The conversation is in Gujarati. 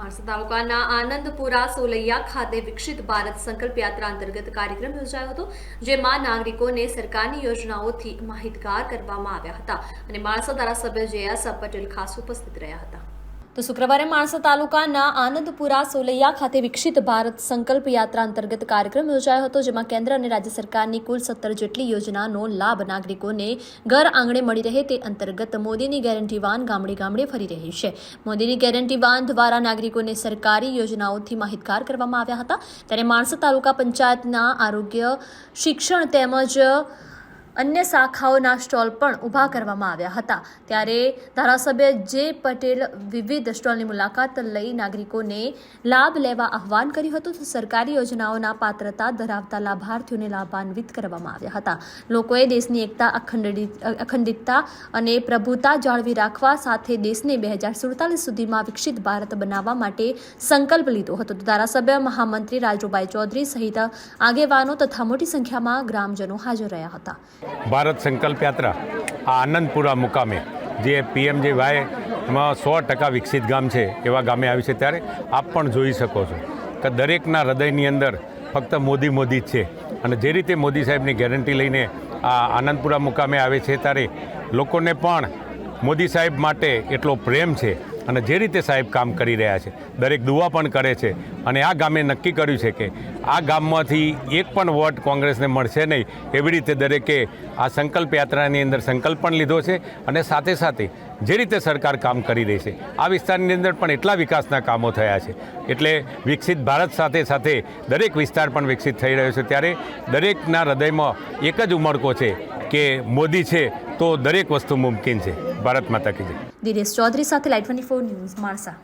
માણસા તાલુકાના આનંદપુરા સોલૈયા ખાતે વિકસિત ભારત સંકલ્પ યાત્રા અંતર્ગત કાર્યક્રમ યોજાયો હતો, જેમાં નાગરિકોને સરકારની યોજનાઓથી માહિતગાર કરવામાં આવ્યા હતા અને માણસા ધારાસભ્ય જયાસા પટેલ ખાસ ઉપસ્થિત રહ્યા હતા. તો શુક્રવારે માણસા તાલુકાના આનંદપુરા સોલૈયા ખાતે વિકસિત ભારત સંકલ્પ યાત્રા અંતર્ગત કાર્યક્રમ યોજાયો હતો, જેમાં કેન્દ્ર અને રાજ્ય સરકારની કુલ સત્તર જેટલી યોજનાનો લાભ નાગરિકોને ઘર આંગણે મળી રહે તે અંતર્ગત મોદીની ગેરંટી વાન ગામડે ગામડે ફરી રહી છે. મોદીની ગેરંટી વાન દ્વારા નાગરિકોને સરકારી યોજનાઓથી માહિતગાર કરવામાં આવ્યા હતા. ત્યારે માણસા તાલુકા પંચાયતના આરોગ્ય, શિક્ષણ તેમજ અન્ય શાખાઓના સ્ટોલ પણ ઊભા કરવામાં આવ્યા હતા. ત્યારે ધારાસભ્ય જે પટેલ વિવિધ સ્ટોલની મુલાકાત લઈ નાગરિકોને લાભ લેવા આહવાન કર્યું હતું સરકારી યોજનાઓના પાત્રતા ધરાવતા લાભાર્થીઓને લાભાન્વિત કરવામાં આવ્યા હતા. લોકોએ દેશની એકતા અખંડિત અખંડિતતા અને પ્રભુતા જાળવી રાખવા સાથે દેશને બે હજાર સુડતાલીસ સુધીમાં વિકસિત ભારત બનાવવા માટે સંકલ્પ લીધો હતો. ધારાસભ્ય મહામંત્રી રાજુભાઈ ચૌધરી સહિત આગેવાનો તથા મોટી સંખ્યામાં ગ્રામજનો હાજર રહ્યા હતા. ભારત સંકલ્પ યાત્રા આ આનંદપુરા મુકામે, જે પીએમજે વાય એમાં સો ટકા વિકસિત ગામ છે, એવા ગામે આવી છે ત્યારે આપ પણ જોઈ શકો છો. કે દરેકના હૃદયની અંદર ફક્ત મોદી મોદી જ છે. અને જે રીતે મોદી સાહેબની ગેરંટી લઈને આ આનંદપુરા મુકામે આવે છે ત્યારે લોકોને પણ મોદી સાહેબ માટે એટલો પ્રેમ છે અને જે રીતે સાહેબ કામ કરી રહ્યા છે, દરેક દુઆ પણ કરે છે. અને આ ગામે નક્કી કર્યું છે કે આ ગામમાંથી એક પણ વોટ કોંગ્રેસને મળશે નહીં, એવી રીતે દરેકે આ સંકલ્પ યાત્રાની અંદર સંકલ્પ પણ લીધો છે અને સાથે સાથે જે રીતે સરકાર કામ કરી રહી છે, આ વિસ્તારની અંદર પણ એટલા વિકાસના કામો થયા છે. એટલે વિકસિત ભારત સાથે સાથે દરેક વિસ્તાર પણ વિકસિત થઈ રહ્યો છે. ત્યારે દરેકના હૃદયમાં એક જ ઉમળકો છે કે મોદી છે તો દરેક વસ્તુ મુમકિન છે. ભારત માતા કી જય. દિનેશ ચૌધરી સાથે light twenty four news Mansa.